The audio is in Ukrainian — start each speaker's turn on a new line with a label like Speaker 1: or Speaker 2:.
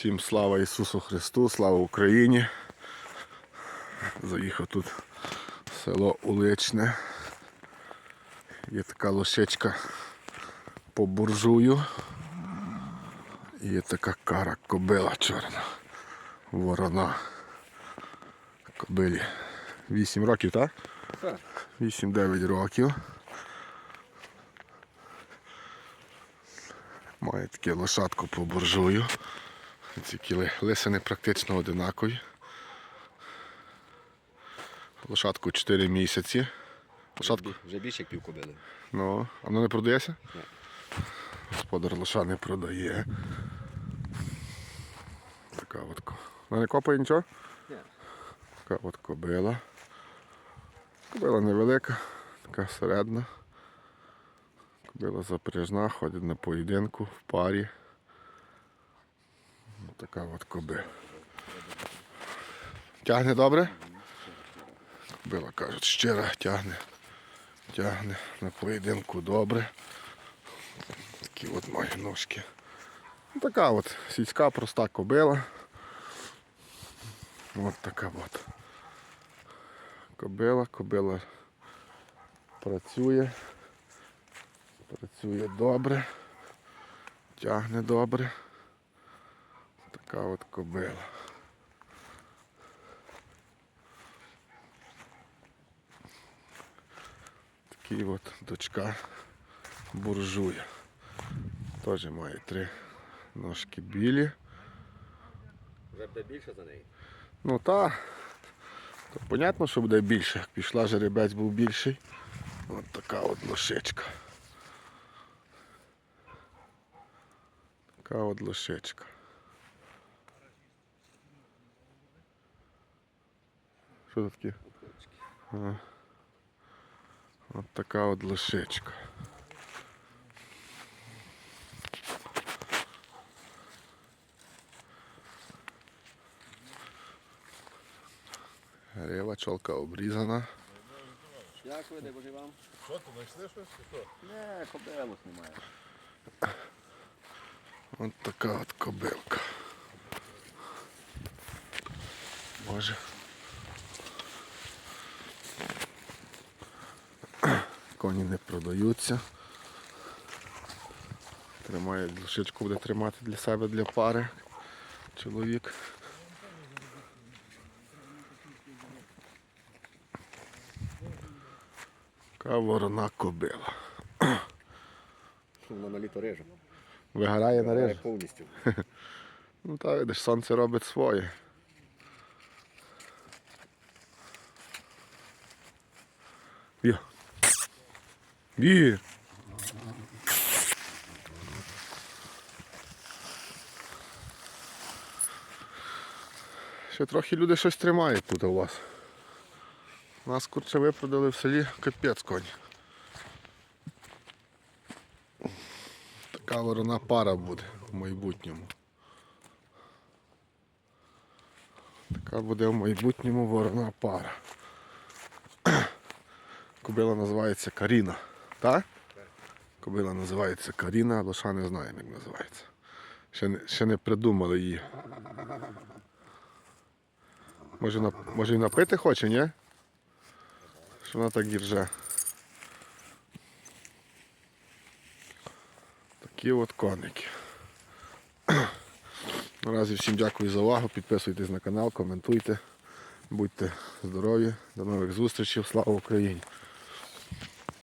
Speaker 1: Всім слава Ісусу Христу, слава Україні. Заїхав тут в село Уличне. Є така лошечка по буржую. І є така кара кобила чорна. Ворона. Кобилі. 8 років, так?
Speaker 2: Так.
Speaker 1: 8-9 років. Має таке лошадку по буржую. Ці кіли лисини практично одинакові. Лошадку 4 місяці. Лошадку,
Speaker 2: Вже більше як пів кобили.
Speaker 1: ну, а воно не продається?
Speaker 2: Ні.
Speaker 1: Господар лоша не продає. Така от. Вона не копає нічого?
Speaker 2: Ні.
Speaker 1: Така от кобила. Кобила невелика, така середна. Кобила запряжна, ходить на поєдинку в парі. Така от кобила. Тягне добре? Кобила кажуть, щира тягне. Тягне на поєдинку добре. Такі от мої ножки. Ну, Така от сільська проста кобила. От така от. Кобила, кобила працює. Працює добре. Тягне добре. Така от кобила. Такий от дочка буржуя. Теж має три ножки білі.
Speaker 2: Вже буде більше за неї.
Speaker 1: Ну та, то понятно, що буде більше. Як пішла жеребець був більший. От така от лошечка. Така от лошечка. Що це таке? А. От така от лошечка. Грива, чолка обрізана.
Speaker 2: Дякую, дай Боже вам.
Speaker 3: Що ти знайшли щось?
Speaker 2: Не, кобилок немає.
Speaker 1: От така от кобилка. Боже. Коні не продаються. Тримає лошичку буде тримати для себе, для пари. Чоловік. Така ворона кобила.
Speaker 2: Вона на літо реже.
Speaker 1: Вигорає на риж.
Speaker 2: повністю.
Speaker 1: Ну так, видиш, сонце робить своє. Ві. Ві. Ще трохи люди щось тримають тут у вас. Нас курче випродали в селі капець конь. Така ворона пара буде в майбутньому. Така буде в майбутньому ворона пара. Кобила називається Каріна. Так? Кобила називається Каріна, лоша не знаємо, як називається. Ще не, ще не придумали її. Може, на, може і напити хоче, ні? Що вона так гірже. Такі от коники. Наразі всім дякую за увагу. Підписуйтесь на канал, коментуйте. Будьте здорові. До нових зустрічей. Слава Україні!